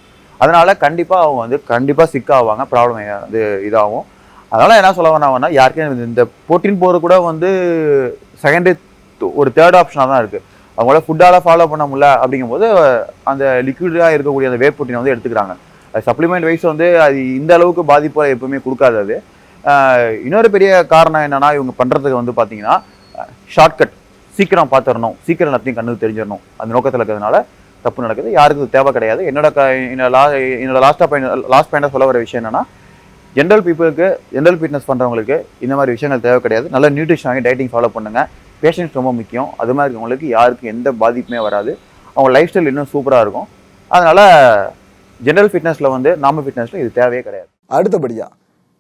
அதனால் கண்டிப்பாக அவங்க வந்து கண்டிப்பாக சிக்காவாங்க ப்ராப்ளம் வந்து இதாகும். அதனால் என்ன சொல்ல வேணாம்னா யாருக்கும் இந்த- இந்த போட்டின் போகிறது கூட வந்து செகண்டரி ஒரு தேர்ட் ஆப்ஷனாக தான் இருக்குது அவங்களால ஃபுட்டால் ஃபாலோ பண்ண முடியல அப்படிங்கும்போது அந்த லிக்விடாக இருக்கக்கூடிய அந்த வே வந்து எடுத்துக்கிறாங்க. சப்ளிமெண்ட் வைஸ் வந்து அது இந்த அளவுக்கு பாதிப்பை எப்பவுமே கொடுக்காது அது. இன்னொரு பெரிய காரணம் என்னென்னா இவங்க பண்ணுறதுக்கு வந்து பார்த்தீங்கன்னா ஷார்ட்கட் சீக்கிரம் பார்த்துடணும் சீக்கிரம் எல்லாத்தையும் கண்ணுக்கு தெரிஞ்சிடணும். அந்த நோக்கத்தில் இருக்கிறதுனால தப்பு நடக்குது. யாருக்கும் தேவை கிடையாது. என்னோட க என்னோட லா என்னோட லாஸ்ட்டாக பாயிண்ட் லாஸ்ட் பாயிண்டாக சொல்ல வர விஷயம் என்னென்னா ஜென்ரல் பீப்புளுக்கு ஜென்ரல் ஃபிட்னஸ் பண்ணுறவங்களுக்கு இந்த மாதிரி விஷயங்கள் தேவை கிடையாது. நல்ல நியூட்ரிஷன் வாங்கி டயட்டிங் ஃபாலோ பண்ணுங்க. பேஷன்ஸ் ரொம்ப முக்கியம். அது மாதிரி இருக்கவங்களுக்கு யாருக்கும் எந்த பாதிப்புமே வராது. அவங்க லைஃப் ஸ்டைல் இன்னும் சூப்பராக இருக்கும். அதனால் ஜென்ரல் ஃபிட்னஸில் வந்து நார்மல் ஃபிட்னஸில் இது தேவையே கிடையாது. அடுத்தபடியா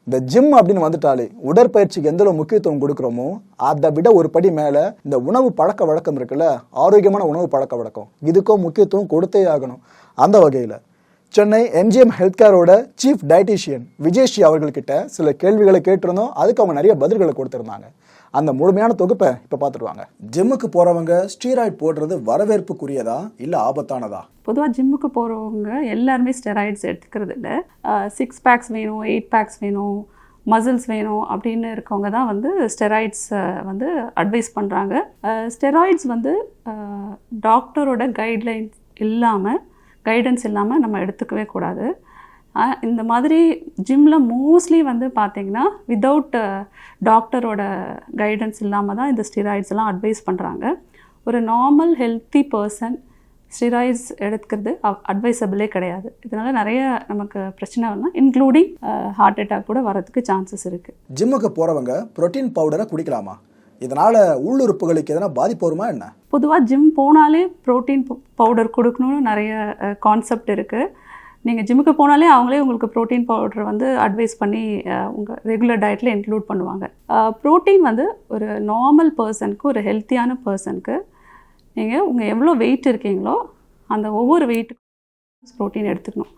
இந்த ஜிம் அப்படின்னு வந்துட்டாலே உடற்பயிற்சிக்கு எந்த அளவு முக்கியத்துவம் கொடுக்குறோமோ அதை விட ஒரு படி மேலே இந்த உணவு பழக்க வழக்கம் இருக்குல்ல ஆரோக்கியமான உணவு பழக்க வழக்கம் இதுக்கும் முக்கியத்துவம் கொடுத்தே ஆகணும். அந்த வகையில் சென்னை எம்ஜிஎம் ஹெல்த் கேரோட சீஃப் டயட்டிஷியன் விஜயஸ்ரீ அவர்கள்கிட்ட சில கேள்விகளை கேட்டிருந்தோம். அதுக்கு அவங்க நிறைய பதில்களை கொடுத்துருந்தாங்க. அந்த முழுமையான தொகுப்பை இப்போ பார்த்துருவாங்க. ஜிம்முக்கு போறவங்க ஸ்டீராய்டு போடுறது வரவேற்புக்குரியதா இல்ல ஆபத்தானதா? பொதுவாக ஜிம்முக்கு போகிறவங்க எல்லாருமே ஸ்டெராய்ட்ஸ் எடுத்துக்கிறது இல்லை. சிக்ஸ் பேக்ஸ் வேணும் எயிட் பேக்ஸ் வேணும் மசில்ஸ் வேணும் அப்படின்னு இருக்கவங்க தான் வந்து ஸ்டெராய்ட்ஸ் வந்து அட்வைஸ் பண்ணுறாங்க ஸ்டெராய்ட்ஸ் வந்து டாக்டரோட கைட்லைன்ஸ் இல்லாமல் கைடன்ஸ் இல்லாமல் நம்ம எடுத்துக்கவே கூடாது. இந்த மாதிரி ஜிம்மில் மோஸ்ட்லி வந்து பார்த்தீங்கன்னா வித்தவுட் டாக்டரோட கைடன்ஸ் இல்லாமல் தான் இந்த ஸ்டெராய்ட்ஸ் எல்லாம் அட்வைஸ் பண்ணுறாங்க ஒரு நார்மல் ஹெல்த்தி பர்சன் ஸ்டெராய்ட்ஸ் எடுக்கிறது அட்வைசபிளே கிடையாது. இதனால் நிறைய நமக்கு பிரச்சனை வரலாம் இன்க்ளூடிங் ஹார்ட் அட்டாக் கூட வரதுக்கு சான்சஸ் இருக்குது ஜிம்முக்கு போறவங்க புரோட்டீன் பவுடரை குடிக்கலாமா? இதனால உள்ளுறுப்புகளுக்கு எதனா பாதிப்பு வருமா என்ன? பொதுவாக ஜிம் போனாலே ப்ரோட்டீன் பவுடர் கொடுக்கணும்னு நிறைய கான்செப்ட் இருக்குது நீங்கள் ஜிம்முக்கு போனாலே அவங்களே உங்களுக்கு ப்ரோட்டீன் பவுடர் வந்து அட்வைஸ் பண்ணி உங்கள் ரெகுலர் டயட்டில் இன்க்ளூட் பண்ணுவாங்க. ப்ரோட்டீன் வந்து ஒரு நார்மல் பர்சனுக்கு ஒரு ஹெல்த்தியான பர்சனுக்கு நீங்கள் உங்கள் எவ்வளோ வெயிட் இருக்கீங்களோ அந்த ஒவ்வொரு வெயிட்டுக்கும் ப்ரோட்டீன் எடுத்துக்கணும்.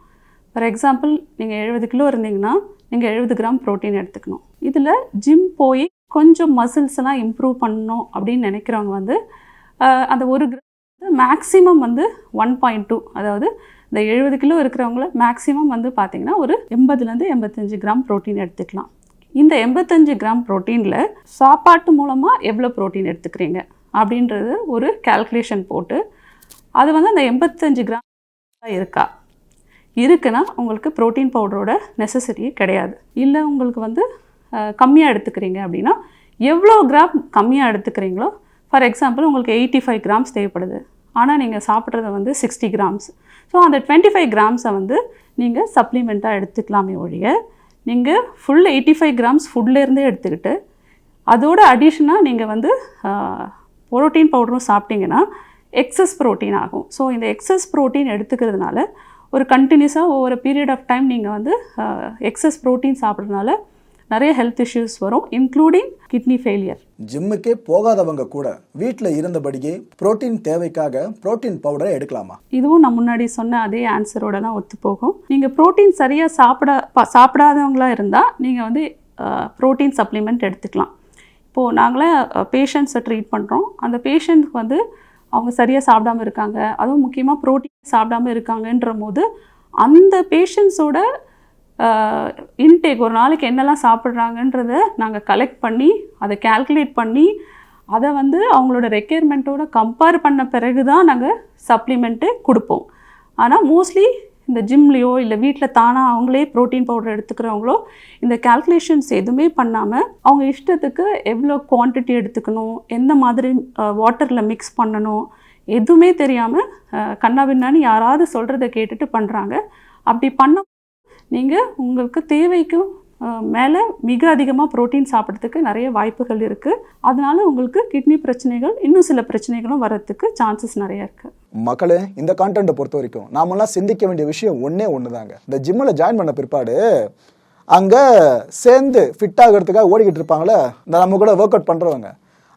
ஃபார் எக்ஸாம்பிள் நீங்கள் எழுபது கிலோ இருந்தீங்கன்னா நீங்கள் எழுபது கிராம் ப்ரோட்டீன் எடுத்துக்கணும். இதில் ஜிம் போய் கொஞ்சம் மசில்ஸ் எல்லாம் இம்ப்ரூவ் பண்ணணும் அப்படின்னு நினைக்கிறவங்க வந்து அந்த ஒரு கிராம் மேக்ஸிமம் வந்து ஒன் பாயிண்ட் டூ அதாவது இந்த எழுபது கிலோ இருக்கிறவங்கள மேக்ஸிமம் வந்து பார்த்தீங்கன்னா ஒரு எண்பதுலேருந்து எண்பத்தஞ்சு கிராம் ப்ரோட்டீன் எடுத்துக்கலாம். இந்த எண்பத்தஞ்சு கிராம் ப்ரோட்டீனில் சாப்பாட்டு மூலமாக எவ்வளோ ப்ரோட்டீன் எடுத்துக்கிறீங்க? அப்படின்றது ஒரு கால்குலேஷன் போட்டு அது வந்து அந்த எண்பத்தஞ்சு கிராம் இருக்கா? இருக்குன்னா உங்களுக்கு ப்ரோட்டீன் பவுடரோட நெசசரி கிடையாது. இல்லை உங்களுக்கு வந்து கம்மியாக எடுத்துக்கிறீங்க அப்படின்னா எவ்வளோ கிராம் கம்மியாக எடுத்துக்கிறீங்களோ ஃபார் எக்ஸாம்பிள் உங்களுக்கு எயிட்டி ஃபைவ் கிராம்ஸ் தேவைப்படுது. ஆனால் நீங்கள் சாப்பிட்றது வந்து சிக்ஸ்டி கிராம்ஸ் ஸோ அந்த டுவெண்ட்டி ஃபைவ் கிராம்ஸை வந்து நீங்கள் சப்ளிமெண்ட்டாக எடுத்துக்கலாமே ஒழிய நீங்கள் ஃபுல் எயிட்டி ஃபைவ் கிராம்ஸ் ஃபுட்லேருந்தே எடுத்துக்கிட்டு அதோட அடிஷனாக நீங்கள் வந்து புரோட்டீன் பவுடரும் சாப்பிட்டீங்கன்னா எக்ஸஸ் புரோட்டீன் ஆகும். ஸோ இந்த எக்ஸஸ் ப்ரோட்டீன் எடுத்துக்கிறதுனால ஒரு கண்டினியூஸாக ஒவ்வொரு பீரியட் ஆஃப் டைம் நீங்கள் வந்து எக்ஸஸ் புரோட்டீன் சாப்பிட்றதுனால நிறைய ஹெல்த் இஷ்யூஸ் வரும் இன்க்ளூடிங் கிட்னி ஃபெயிலியர் ஜிம்முக்கே போகாதவங்க கூட வீட்டில் இருந்தபடியே புரோட்டீன் தேவைக்காக புரோட்டீன் பவுடரை எடுக்கலாமா? இதுவும் நான் முன்னாடி சொன்ன அதே ஆன்சரோட தான் ஒத்து போகும் நீங்கள் ப்ரோட்டீன் சரியாக சாப்பிட சாப்பிடாதவங்களா இருந்தால் நீங்கள் வந்து ப்ரோட்டீன் சப்ளிமெண்ட் எடுத்துக்கலாம். இப்போது நாங்களே பேஷண்ட்ஸை ட்ரீட் பண்ணுறோம் அந்த பேஷண்ட்க்கு வந்து அவங்க சரியாக சாப்பிடாம இருக்காங்க. அதுவும் முக்கியமாக ப்ரோட்டீன் சாப்பிடாம இருக்காங்கன்ற போது அந்த பேஷண்ட்ஸோட இன்டேக் ஒரு நாளைக்கு என்னெல்லாம் சாப்பிட்றாங்கன்றத நாங்கள் கலெக்ட் பண்ணி அதை கால்குலேட் பண்ணி அதை வந்து அவங்களோட ரெக்யர்மெண்ட்டோட கம்பேர் பண்ண பிறகு தான் நாங்கள் சப்ளிமெண்ட்டு கொடுப்போம். ஆனால் மோஸ்ட்லி இந்த ஜிம்லேயோ இல்லை வீட்டில் தானாக அவங்களே ப்ரோட்டீன் பவுடர் எடுத்துக்கிறவங்களோ இந்த கால்குலேஷன்ஸ் எதுவுமே பண்ணாமல் அவங்க இஷ்டத்துக்கு எவ்வளோ குவான்டிட்டி எடுத்துக்கணும் எந்த மாதிரி வாட்டரில் மிக்ஸ் பண்ணணும் எதுவுமே தெரியாமல் கண்ணாபின்னான்னு யாராவது சொல்கிறத கேட்டுட்டு பண்ணுறாங்க அப்படி பண்ண நீங்கள் உங்களுக்கு தேவைக்கும் மேலே மிக அதிகமாக புரோட்டீன் சாப்பிட்றதுக்கு நிறைய வாய்ப்புகள் இருக்குது அதனால உங்களுக்கு கிட்னி பிரச்சனைகள் இன்னும் சில பிரச்சனைகளும் வர்றதுக்கு சான்சஸ் நிறைய இருக்குது மக்களே இந்த கான்டென்ட்டை பொறுத்த வரைக்கும் நாமெல்லாம் சிந்திக்க வேண்டிய விஷயம் ஒன்றே ஒன்று தாங்க இந்த ஜிம்மில் ஜாயின் பண்ண பிற்பாடு அங்கே சேர்ந்து ஃபிட் ஆகிறதுக்காக ஓடிக்கிட்டு இருப்பாங்களே இந்த நம்ம கூட ஒர்க் அவுட் பண்ணுறவங்க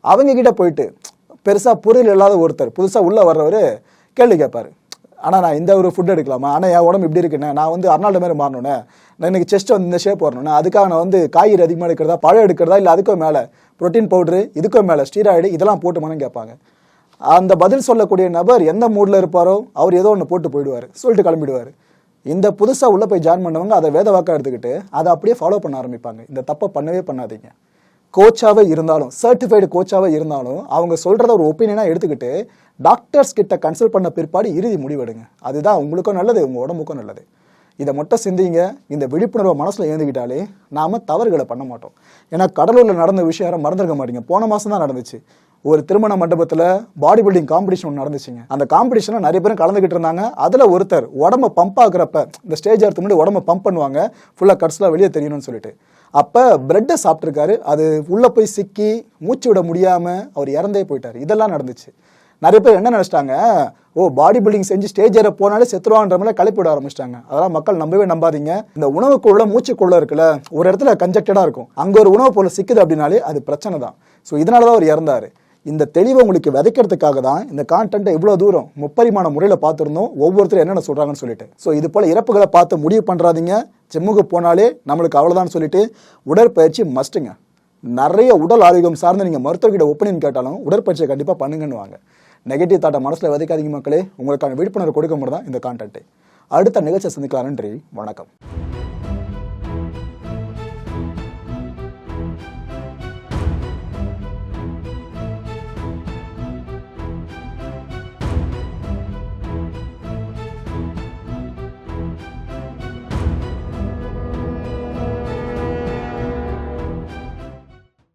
அவங்க கிட்ட போயிட்டு பெருசாக பொருள் இல்லாத ஒருத்தர் புதுசாக உள்ளே வர்றவர் கேள்வி கேட்பாரு. ஆனால் நான் இந்த ஒரு ஃபுட் எடுக்கலாமா? ஆனால் என் உடம்பு இப்படி இருக்குண்ணே. நான் வந்து அர்னால்டு மாதிரி மாறணுண்ணே. நான் எனக்கு செஸ்ட் வந்து இந்த ஷேப் வரணுண்ணே அதுக்காக நான் வந்து காய்கறி அதிகமாக எடுக்கிறதா பழம் எடுக்கிறதா இல்லை அதுக்கும் மேலே ப்ரோட்டீன் பவுடரு இதுக்கும் மேலே ஸ்டீராய்டு இதெல்லாம் போட்டுமானு கேட்பாங்க. அந்த பதில் சொல்லக்கூடிய நபர் எந்த மூடில் இருப்பாரோ அவர் ஏதோ ஒன்று போட்டு போயிடுவார். சொல்லிட்டு கிளம்பிடுவார். இந்த புதுசாக உள்ளே போய் ஜாயின் பண்ணவங்க அதை வேத வாக்காக எடுத்துக்கிட்டு அதை அப்படியே ஃபாலோ பண்ண ஆரம்பிப்பாங்க. இந்த தப்பை பண்ணவே பண்ணாதீங்க. கோச்சாகவே இருந்தாலும் சர்டிஃபைடு கோச்சாகவே இருந்தாலும் அவங்க சொல்கிறத ஒரு ஒப்பீனியனாக எடுத்துக்கிட்டு டாக்டர்ஸ் கிட்ட கன்சல்ட் பண்ண பிற்பாடு இறுதி முடிவெடுங்க. அதுதான் உங்களுக்கும் நல்லது உங்கள் உடம்புக்கும் நல்லது. இதை மட்டும் சிந்திங்க. இந்த விழிப்புணர்வை மனசில் ஏந்துக்கிட்டாலே நாம தவறுகளை பண்ண மாட்டோம். ஏன்னா கடலூரில் நடந்த விஷயம் யாரும் மறந்துருக்க மாட்டீங்க. போன மாதம் தான் நடந்துச்சு. ஒரு திருமண மண்டபத்தில் பாடி பில்டிங் காம்படிஷன் ஒன்று நடந்துச்சுங்க. அந்த காம்படிஷனில் நிறைய பேரும் கலந்துக்கிட்டு இருந்தாங்க. அதில் ஒருத்தர் உடம்ப பம்ப் ஆகுறப்ப இந்த ஸ்டேஜ் எடுத்து முன்னாடி உடம்ப பம்ப் பண்ணுவாங்க. ஃபுல்லாக கட்ஸ்லாம் வெளியே தெரியணும்னு சொல்லிட்டு. அப்போ பிரெட்டை சாப்பிட்ருக்காரு அது உள்ளே போய் சிக்கி மூச்சு விட முடியாமல் அவர் இறந்தே போயிட்டார். இதெல்லாம் நடந்துச்சு. நிறைய பேர் என்ன நினச்சிட்டாங்க? ஓ பாடி பில்டிங் செஞ்சு ஸ்டேஜ் ஏற போனாலே செத்துருவான்ற மாதிரி கிளப்பி விட ஆரம்பிச்சிட்டாங்க. அதெல்லாம் மக்கள் நம்பவே நம்பாதீங்க. இந்த உணவுக்குள்ள மூச்சுக்குள்ள இருக்குல்ல ஒரு இடத்துல கன்ஜெக்டடாக இருக்கும். அங்கே ஒரு உணவு பொருள் சிக்குது அப்படின்னாலே அது பிரச்சனை தான். ஸோ இதனால தான் அவர் இறந்தார். இந்த தெளிவை உங்களுக்கு விதைக்கிறதுக்காக தான் இந்த கான்டென்ட்டை இவ்வளோ தூரம் முப்பரிமாண முறையில் பார்த்துருந்தோம். ஒவ்வொருத்தரும் என்னென்ன சொல்கிறாங்கன்னு சொல்லிட்டு. ஸோ இது போல் இறப்புகளை பார்த்து முடிவு பண்ணுறாதீங்க ஜிம்முக்கு போனாலே நம்மளுக்கு அவ்வளோதான் சொல்லிட்டு உடற்பயிற்சி மஸ்ட்டுங்க நிறைய உடல் ஆரோக்கியம் சார்ந்து நீங்கள் மருத்துவர்கிட்ட ஒப்பீனியன் கேட்டாலும் உடற்பயிற்சியை கண்டிப்பாக பண்ணுங்கன்னு வாங்க. நெகட்டிவ் தாட்டை மனசில் விதைக்காதீங்க மக்களே. உங்களுக்கான விழிப்புணர்வு கொடுக்க முடியும் தான் இந்த கான்டென்ட்டு அடுத்த நிகழ்ச்சியை சந்திக்கலாம் நன்றி. வணக்கம்.